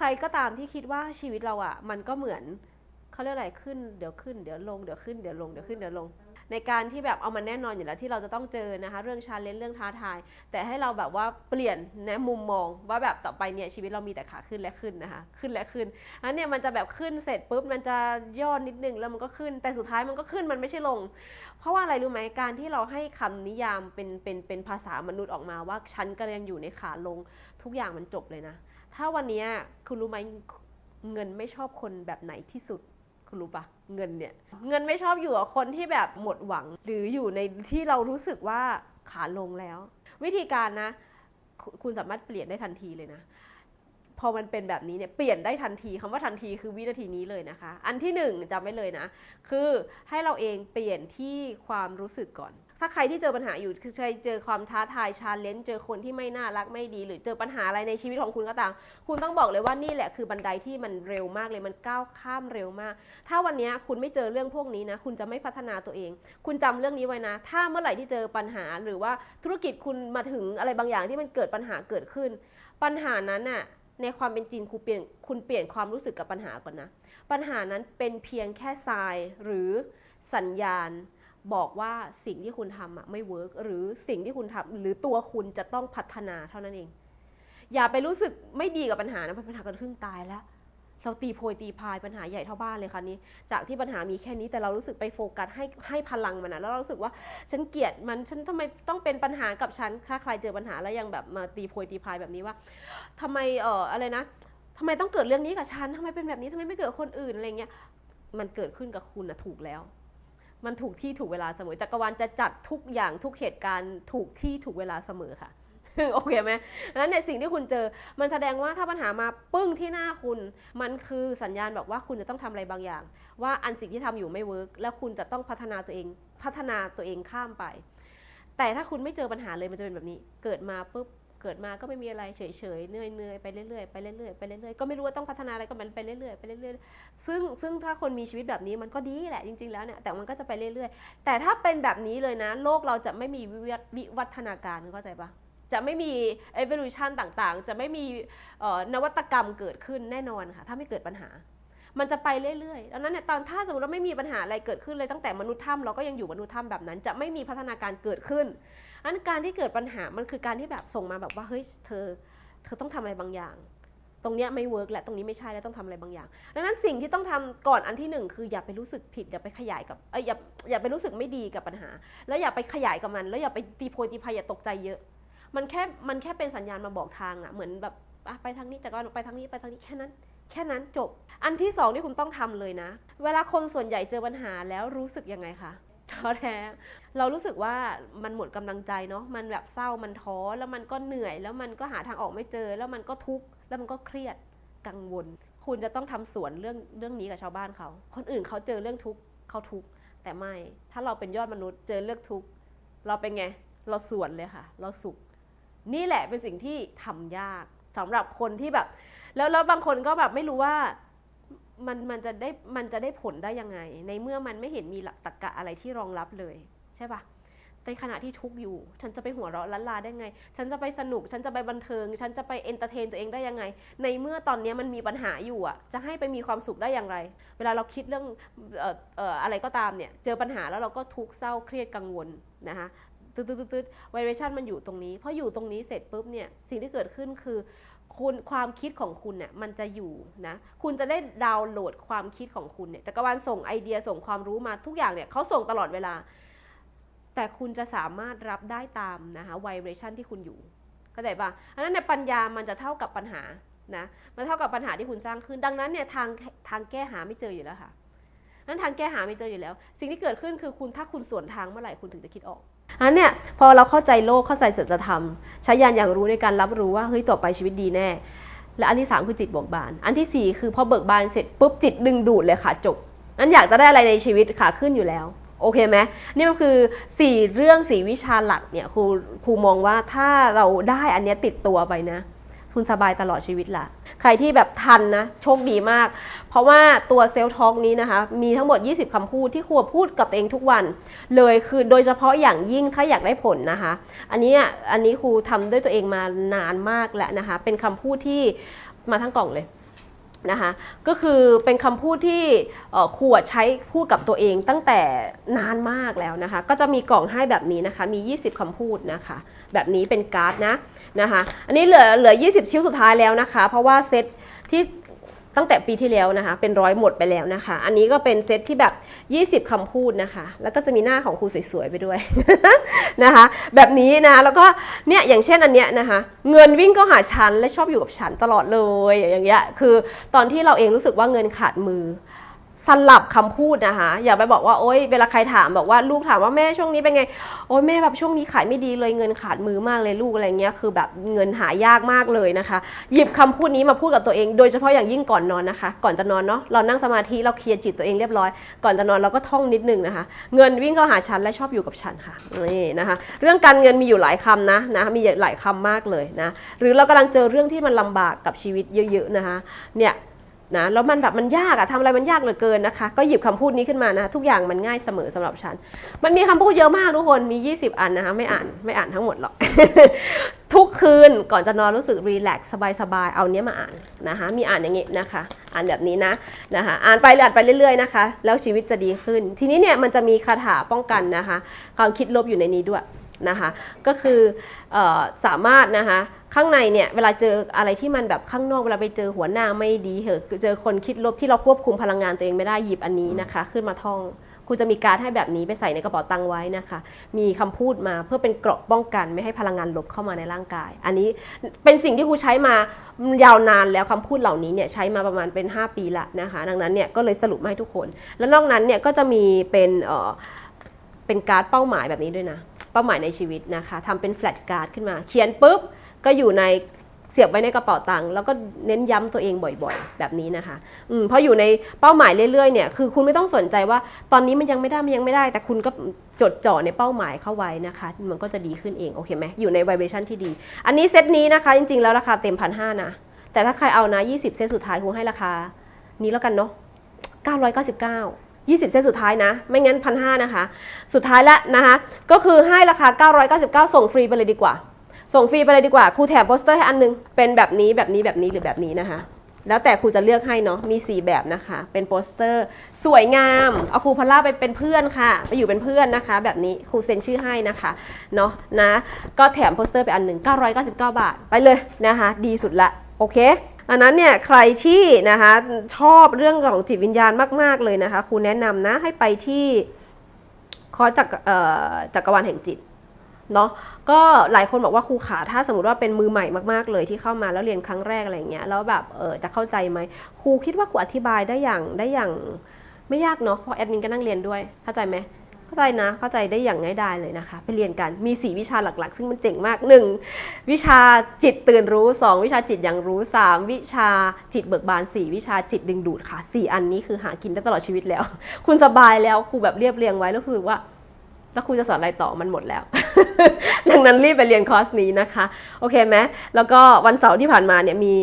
ใครก็ตามที่คิดว่าชีวิตเราอะมันก็เหมือนเขาเรียกอะไรขึ้นเดี๋ยวขึ้นเดี๋ยวลงเดี๋ยวขึ้นเดี๋ยวลงเดี๋ยวขึ้นเดี๋ยวลง ในการที่แบบเอามันแน่นอนอยู่แล้วที่เราจะต้องเจอนะคะ เรื่องชาเลนจ์เรื่องท้าทาย แต่ให้เราแบบว่าเปลี่ยนนะมุมมอง ว่าแบบต่อไปเนี่ยชีวิตเรามีแต่ขาขึ้นและขึ้นนะคะ ขึ้นและขึ้นอันเนี่ยมันจะแบบขึ้นเสร็จปุ๊บมันจะย่อนนิดนึงแล้วมันก็ขึ้น แต่สุดท้ายมันก็ขึ้นมันไม่ใช่ลง เพราะว่าอะไรรู้ไหมการที่เราให้คำนิยามเป็นเป็นเป็นภาษามนุษย์ออกมาว่าฉันก็ยังอยู่ในขาลงทุกอย่างมันจบเลยนะ ถ้าวันนี้คุณรู้ไหมเงินไม่ชอบคนแบบไหนที่สุดคุณรู้ปะเงินเนี่ย เงินไม่ชอบอยู่กับคนที่แบบหมดหวัง หรืออยู่ในที่เรารู้สึกว่าขาลงแล้ว วิธีการนะ คุคุณสามารถเปลี่ยนได้ทันทีเลยนะ พอมันเป็นแบบนี้เนี่ยเปลี่ยนได้ทันทีคำว่าทันทีคือวินาทีนี้เลยนะคะ อันที่หนึ่งจำไว้เลยนะ คือให้เราเองเปลี่ยนที่ความรู้สึกก่อน ถ้าใครที่เจอปัญหาอยู่คือใครเจอความท้าทายชาเลนจ์เจอคนที่ไม่น่ารักไม่ดี หรือเจอปัญหาอะไรในชีวิตของคุณก็ตาม คุณต้องบอกเลยว่านี่แหละคือบันไดที่มันเร็วมากเลยมันก้าวข้ามเร็วมาก ถ้าวันนี้คุณไม่เจอเรื่องพวกนี้นะ คุณจะไม่พัฒนาตัวเอง คุณจำเรื่องนี้ไว้นะ ถ้าเมื่อไหร่ที่เจอปัญหาหรือว่าธุรกิจคุณมาถึงอะไรบางอย่างที่มันเกิดปัญหาเกิดขึ้น ปัญหานั้นน่ะในความเป็นจริงคุณเปลี่ยนคุณเปลี่ยนความรู้สึกกับปัญหาก่อนนะ ปัญหานั้นเป็นเพียงแค่ทรายหรือสัญญาณ บอกว่าสิ่งที่คุณทำอะไม่เวิร์กหรือสิ่งที่คุณทำหรือตัวคุณจะต้องพัฒนาเท่านั้นเอง อย่าไปรู้สึกไม่ดีกับปัญหานะเพราะปัญหาเกิดขึ้นตายแล้ว เราตีโพยตีพายปัญหาใหญ่เท่าบ้านเลยค่ะนี้ จากที่ปัญหามีแค่นี้แต่เรารู้สึกไปโฟกัสให้ให้พลังมันนะแล้วเรารู้สึกว่าฉันเกลียดมันฉันทำไมต้องเป็นปัญหากับฉันถ้าใครเจอปัญหาแล้วยังแบบมาตีโพยตีพายแบบนี้ว่าทำไมเอ่ออะไรนะทำไมต้องเกิดเรื่องนี้กับฉันทำไมเป็นแบบนี้ทำไมไม่เกิดคนอื่นอะไรเงี้ยมันเกิดขึ้นกับคุณนะถูกแล้ว มันถูกที่ถูกเวลาเสมอจักรวาลจะจัดทุกอย่างทุกเหตุการณ์ถูกที่ถูกเวลาเสมอค่ะโอเคไหมดังนั้นในสิ่งที่คุณเจอ มันแสดงว่าถ้าปัญหามาปึ้งที่หน้าคุณ มันคือสัญญาณบอกว่าคุณจะต้องทำอะไรบางอย่าง ว่าอันสิ่งที่ทำอยู่ไม่เวิร์กแล้วคุณจะต้องพัฒนาตัวเอง พัฒนาตัวเองข้ามไป แต่ถ้าคุณไม่เจอปัญหาเลยมันจะเป็นแบบนี้ เกิดมาปุ๊บ เกิดมาก็ไม่มีอะไรเฉยๆเหนื่อยๆไปเรื่อยๆไปเรื่อยๆไปเรื่อยๆก็ไม่รู้ว่าต้องพัฒนาอะไรก็มันไปเรื่อยๆไปเรื่อยๆซึ่งซึ่งถ้าคนมีชีวิตแบบนี้มันก็ดีแหละจริง ๆแล้วเนี่ยแต่มันก็จะไปเรื่อยๆ แต่ถ้าเป็นแบบนี้เลยนะ โลกเราจะไม่มีวิวัฒนาการเข้าใจปะจะไม่มี evolution ต่างๆ จะไม่มีนวัตกรรมเกิดขึ้นแน่นอนค่ะ ถ้าไม่เกิดปัญหา มันจะไปเรื่อยๆดังนั้นเนี่ยตอนถ้าสมมติว่าไม่มีปัญหาอะไรเกิดขึ้นเลยตั้งแต่มนุษย์ถ้ำเราก็ยังอยู่มนุษย์ถ้ำแบบนั้น จะไม่มีพัฒนาการเกิดขึ้น อันการที่เกิดปัญหามันคือการที่แบบส่งมาแบบว่าเฮ้ยเธอ เธอต้องทำอะไรบางอย่าง ตรงเนี้ยไม่เวิร์กแหละตรงนี้ไม่ใช่แล้วต้องทำอะไรบางอย่าง ดังนั้นสิ่งที่ต้องทำก่อนอันที่หนึ่งคืออย่าไปรู้สึกผิดอย่าไปขยายกับเอ้ยอย่าอย่าไปรู้สึกไม่ดีกับปัญหา แล้วอย่าไปขยายกับมัน แล้วอย่าไปตีโพยตีพายอย่าตกใจเยอะ มันแค่มันแค่เป็นสัญญาณมาบอกทางอะเหมือนแบบอะไปทางนี้จากก่อนไปทางนี้ไปทางนี้แค่นั้นแค่นั้นจบ อันที่สองที่คุณต้องทำเลยนะ เวลาคนส่วนใหญ่เจอปัญหาแล้วรู้สึกยังไงคะ ท้อแท้ เรารู้สึกว่ามันหมดกำลังใจเนาะ มันแบบเศร้า มันท้อ แล้วมันก็เหนื่อย แล้วมันก็หาทางออกไม่เจอ แล้วมันก็ทุกข์ แล้วมันก็เครียด กังวล คุณจะต้องทำสวนเรื่องเรื่องนี้กับชาวบ้านเขา คนอื่นเขาเจอเรื่องทุกข์เขาทุกข์ แต่ไม่ ถ้าเราเป็นยอดมนุษย์เจอเรื่องทุกข์ เราเป็นไง เราสวนเลยค่ะ เราสุข นี่แหละเป็นสิ่งที่ทำยากสำหรับคนที่แบบ แล้วแล้วบางคนก็แบบไม่รู้ว่า มันมันจะได้มันจะได้ผลได้ยังไง ในเมื่อมันไม่เห็นมีหลักตรรกะอะไรที่รองรับเลย ใช่ปะในขณะที่ทุกอยู่ ฉันจะไปหัวเราะล้านลาได้ไง ฉันจะไปสนุก ฉันจะไปบันเทิง ฉันจะไปเอนเตอร์เทนตัวเองได้ยังไง ในเมื่อตอนนี้มันมีปัญหาอยู่อะ จะให้ไปมีความสุขได้อย่างไร เวลาเราคิดเรื่องเอ่ออะไรก็ตามเนี่ย เจอปัญหาแล้วเราก็ทุกข์เศร้าเครียดกังวลนะคะตืดตืดตืดไวเรชันมันอยู่ตรงนี้พออยู่ตรงนี้เสร็จปุ๊บเนี่ย สิ่งที่เกิดขึ้นคือ คุณความคิดของคุณเนี่ยมันจะอยู่นะ คุณจะได้ดาวน์โหลดความคิดของคุณเนี่ยจักรวาลส่งไอเดียส่งความรู้มาทุกอย่างเนี่ยเขาส่งตลอดเวลา แต่คุณจะสามารถรับได้ตามนะคะไวเบรชันที่คุณอยู่เข้าใจปะอันนั้นในยปัญญามันจะเท่ากับปัญหานะมันเท่ากับปัญหาที่คุณสร้างขึ้น ดังนั้นเนี่ยทางทางแก้หาไม่เจออยู่แล้วค่ะนั้นทางแก้หาไม่เจออยู่แล้ว สิ่งที่เกิดขึ้นคือคุณถ้าคุณสวนทางเมื่อไหร่คุณถึงจะคิดออก อันเนี่ยพอเราเข้าใจโลกเข้าใจสัจธรรมใช้ยานอย่างรู้ในการรับรู้ว่าเฮ้ยต่อไปชีวิตดีแน่ และอันที่ 3 คือจิตเบิกบาน อันทีสี่ 4 คือพอเบิกบานเสร็จปุ๊บจิตดึงดูดเลยค่ะจบนั้นอยากจะได้อะไรในชีวิตขาขึ้นอยู่แล้วโอเคไหมนี่มันคือ 4 เรื่อง4วิชาหลักเนี่ยครูครูมองว่าถ้าเราได้อันเนี้ยติดตัวไปนะ คุณสบายตลอดชีวิตละใครที่แบบทันนะโชคดีมาก เพราะว่าตัวเซลล์ท็อกนี้นะคะ มีทั้งหมด 20คำพูดที่ครูพูดกับตัวเองทุกวัน เลยคือโดยเฉพาะอย่างยิ่งถ้าอยากได้ผลนะคะ อันนี้อันนี้ครูทำด้วยตัวเองมานานมากแล้วนะคะ เป็นคำพูดที่มาทั้งกล่องเลย นะคะก็คือเป็นคำพูดที่ขวดใช้พูดกับตัวเองตั้งแต่นานมากแล้วนะคะ ก็จะมีกล่องให้แบบนี้นะคะ มี 20คำพูดนะคะ แบบนี้เป็นการ์ดนะนะคะ อันนี้เหลือเหลือ 20 ชิ้นสุดท้ายแล้วนะคะ เพราะว่าเซตที่ ตั้งแต่ปีที่แล้วนะคะ เป็นร้อยหมดไปแล้วนะคะ อันนี้ก็เป็นเซตที่แบบ 20คำพูดนะคะ แล้วก็จะมีหน้าของครูสวยๆไปด้วยนะคะ แบบนี้นะแล้วก็เนี่ยอย่างเช่นอันเนี้ยนะคะ เงินวิ่งก็หาฉันและชอบอยู่กับฉันตลอดเลยอย่างเงี้ยคือตอนที่เราเองรู้สึกว่าเงินขาดมือ สลับคำพูดนะคะ อย่าไปบอกว่าโอ๊ยเวลาใครถามบอกว่าลูกถามว่าแม่ช่วงนี้เป็นไง โอ๊ยแม่แบบช่วงนี้ขายไม่ดีเลยเงินขาดมือมากเลยลูกอะไรเงี้ยคือแบบเงินหายากมากเลยนะคะ หยิบคำพูดนี้มาพูดกับตัวเอง โดยเฉพาะอย่างยิ่งก่อนนอนนะคะ ก่อนจะนอนเนาะเรานั่งสมาธิเราเคลียร์จิตตัวเองเรียบร้อย ก่อนจะนอนเราก็ท่องนิดนึงนะคะ เงินวิ่งเข้าหาฉันและชอบอยู่กับฉันค่ะนี่นะคะ เรื่องการเงินมีอยู่หลายคำนะนะมีหลายคำมากเลยนะหรือเรากำลังเจอเรื่องที่มันลำบากกับชีวิตเยอะๆนะคะเนี่ย นะแล้วมันแบบมันยากอะทำอะไรมันยากเหลือเกินนะคะ ก็หยิบคำพูดนี้ขึ้นมานะ ทุกอย่างมันง่ายเสมอสำหรับฉัน มันมีคำพูดเยอะมากทุกคนมี 20 อันนะคะ ไม่อ่านไม่อ่านทั้งหมดหรอก ทุกคืนก่อนจะนอนรู้สึกรีแลกซ์สบายๆ เอาเนี้ยมาอ่านนะคะ มีอ่านอย่างงี้นะคะ อ่านแบบนี้นะนะคะ อ่านไปอ่านไปเรื่อยๆนะคะ แล้วชีวิตจะดีขึ้น ทีนี้เนี่ยมันจะมีคาถาป้องกันนะคะ ความคิดลบอยู่ในนี้ด้วยนะคะ ก็คือออสามารถนะคะ ข้างในเนี่ยเวลาเจออะไรที่มันแบบข้างนอกเวลาไปเจอหัวหน้าไม่ดีเหอะเจอคนคิดลบที่เราควบคุมพลังงานตัวเองไม่ได้หยิบอันนี้นะคะ ขึ้นมาท่องครูจะมีการดให้แบบนี้ไปใส่ในกระเป๋าตังค์ไว้นะคะ มีคำพูดมาเพื่อเป็นเกราะป้องกันไม่ให้พลังงานลบเข้ามาในร่างกาย อันนี้เป็นสิ่งที่ครูใช้มายาวนานแล้วคำพูดเหล่านี้เนี่ยใช้มาประมาณเป็น 5 ปีละนะคะ ดังนั้นเนี่ยก็เลยสรุปมาให้ทุกคน แล้วนอกนั้นเนี่ยก็จะมีเป็นเอ่อเป็นการ์ดเป้าหมายแบบนี้ด้วยนะ เป้าหมายในชีวิตนะคะทำเป็นแฟลชการ์ดขึ้นมา เขียนปุ๊บ ก็อยู่ในเสียบไว้ในกระเป๋าตังค์แล้วก็เน้นย้ำตัวเองบ่อยๆ แบบนี้นะคะอืมพออยู่ในเป้าหมายเรื่อยๆเนี่ยคือคุณไม่ต้องสนใจว่าตอนนี้มันยังไม่ได้มันยังไม่ได้ แต่คุณก็จดจ่อในเป้าหมายเข้าไว้นะคะ มันก็จะดีขึ้นเองโอเคไหมอยู่ในไวเบชั่นที่ดี อันนี้เซตนี้นะคะ จริงๆแล้วราคาเต็มพันห้านะแต่ถ้าใครเอานะ 20 เซตสุดท้ายคงให้ราคา นี้แล้วกันเนาะ999 20เซตสุดท้ายนะ ไม่งั้นพันห้านะคะ สุดท้ายแล้วนะคะ ก็คือให้ราคา 999 ส่งฟรีไปเลยดีกว่า ส่งฟรีไปเลยดีกว่าครูแถมโปสเตอร์ให้อันนึง เป็นแบบนี้แบบนี้แบบนี้หรือแบบนี้นะคะ แล้วแต่ครูจะเลือกให้เนาะมี 4 แบบนะคะ เป็นโปสเตอร์ สวยงามเอาครูพล่าไปเป็นเพื่อนค่ะไปอยู่เป็นเพื่อนนะคะ แบบนี้ครูเซ็นชื่อให้นะคะเนาะนะ ก็แถมโปสเตอร์ไปอันหนึ่ง999 บาท ไปเลยนะคะ ดีสุดละโอเคอันนั้นเนี่ยใครที่นะคะชอบเรื่องของจิตวิญญาณมาก ๆ เลยนะคะครูแนะนำนะให้ไปที่คอร์สจักรเอ่อจักรวาลแห่งจิต เนาะก็หลายคนบอกว่าครูขาถ้าสมมติว่าเป็นมือใหม่มากๆเลยที่เข้ามาแล้วเรียนครั้งแรกอะไรเงี้ยแล้วแบบเออจะเข้าใจไหมครูคิดว่าครูอธิบายได้อย่างได้อย่างไม่ยากเนาะเพราะแอดมินก็นั่งเรียนด้วยเข้าใจไหมเข้าใจนะเข้าใจได้อย่างง่ายดายเลยนะคะไปเรียนกันมี 4 วิชาหลักๆ ซึ่งมันเจ๋งมาก 1. วิชาจิตตื่นรู้ 2 วิชาจิตอย่างรู้ 3 วิชาจิตเบิกบาน 4 วิชาจิตดึงดูดค่ะ 4 อันนี้คือหากินได้ตลอดชีวิตแล้ว คุณสบายแล้วครูแบบเรียบเรียงไว้แล้วคือว่า แล้วครูจะสอนอะไรต่อมันหมดแล้ว ดังนั้นรีบไปเรียนคอร์สนี้นะคะ โอเคไหมแล้วก็วันเสาร์ที่ผ่านมาเนี่ยมี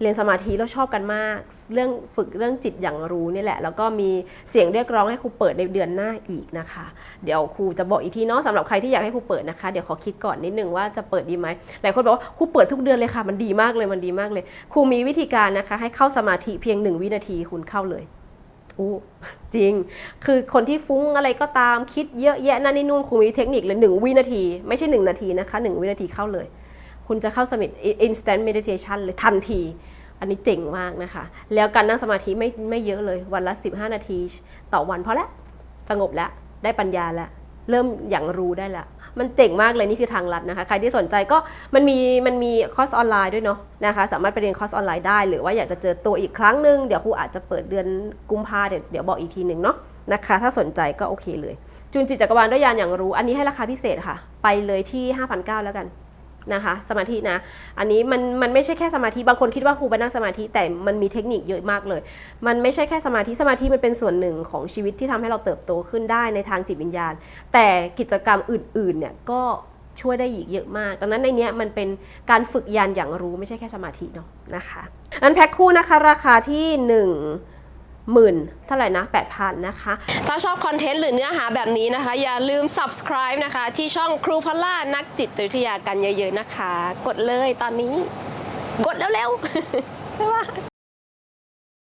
เรียนสมาธิแล้วชอบกันมาก เรื่องฝึกเรื่องจิตอย่างรู้นี่แหละ แล้วก็มีเสียงเรียกร้องให้ครูเปิดในเดือนหน้าอีกนะคะ เดี๋ยวครูจะบอกอีกทีเนาะสำหรับใครที่อยากให้ครูเปิดนะคะ เดี๋ยวขอคิดก่อนนิดนึงว่าจะเปิดดีไหมหลายคนบอกว่าครูเปิดทุกเดือนเลยค่ะ มันดีมากเลยมันดีมากเลย ครูมีวิธีการนะคะ ให้เข้าสมาธิเพียงหนึ่งวินาทีคุณเข้าเลย อู้จริง คือคนที่ฟุ้งอะไรก็ตามคิดเยอะแยะนั่นนี่นู่นครูมีเทคนิคเลยหนึ่งวินาที ไม่ใช่หนึ่งนาทีนะคะหนึ่งวินาทีเข้าเลย คุณจะเข้าสมิธ instant meditation เลยทันที อันนี้เจ๋งมากนะคะ แล้วการนั่งสมาธิไม่ไม่เยอะเลยวันละ 15 นาที ต่อวันพอแล้วสงบแล้วได้ปัญญาแล้วเริ่มอย่างรู้ได้แล้ว มันเจ๋งมากเลยนี่คือทางลัดนะคะ ใครที่สนใจก็มันมีมันมีคอร์สออนไลน์ด้วยเนาะนะคะ สามารถไปเรียนคอร์สออนไลน์ได้ หรือว่าอยากจะเจอตัวอีกครั้งหนึ่งเดี๋ยวครูอาจจะเปิดเดือนกุมภาเดี๋ยวเดี๋ยวบอกอีกทีหนึ่งเนาะนะคะ ถ้าสนใจก็โอเคเลย จุนจิตจักรวาลด้วยยานอย่างรู้ อันนี้ให้ราคาพิเศษค่ะ ไปเลยที่ 5,900 แล้วกัน นะคะสมาธินะ อันนี้มันมันไม่ใช่แค่สมาธิบางคนคิดว่าครูไปนั่งสมาธิแต่มันมีเทคนิคเยอะมากเลย มันไม่ใช่แค่สมาธิสมาธิมันเป็นส่วนหนึ่งของชีวิตที่ทำให้เราเติบโตขึ้นได้ในทางจิตวิญญาณ แต่กิจกรรมอื่นๆเนี่ยก็ช่วยได้อีกเยอะมากดังนั้นในเนี้ยมันเป็นการฝึกยานอย่างรู้ไม่ใช่แค่สมาธิเนาะนะคะอันแพ็คคู่นะคะราคาที่1นึ่ง หมื่นเท่าไหร่นะ 8,000 นะคะ ถ้าชอบคอนเทนต์หรือเนื้อหาแบบนี้นะคะ อย่าลืม subscribe นะคะ ที่ช่องครูพล่านักจิตวิทยากันเยอะๆนะคะ กดเลยตอนนี้ กดแล้วๆ บ๊ายบาย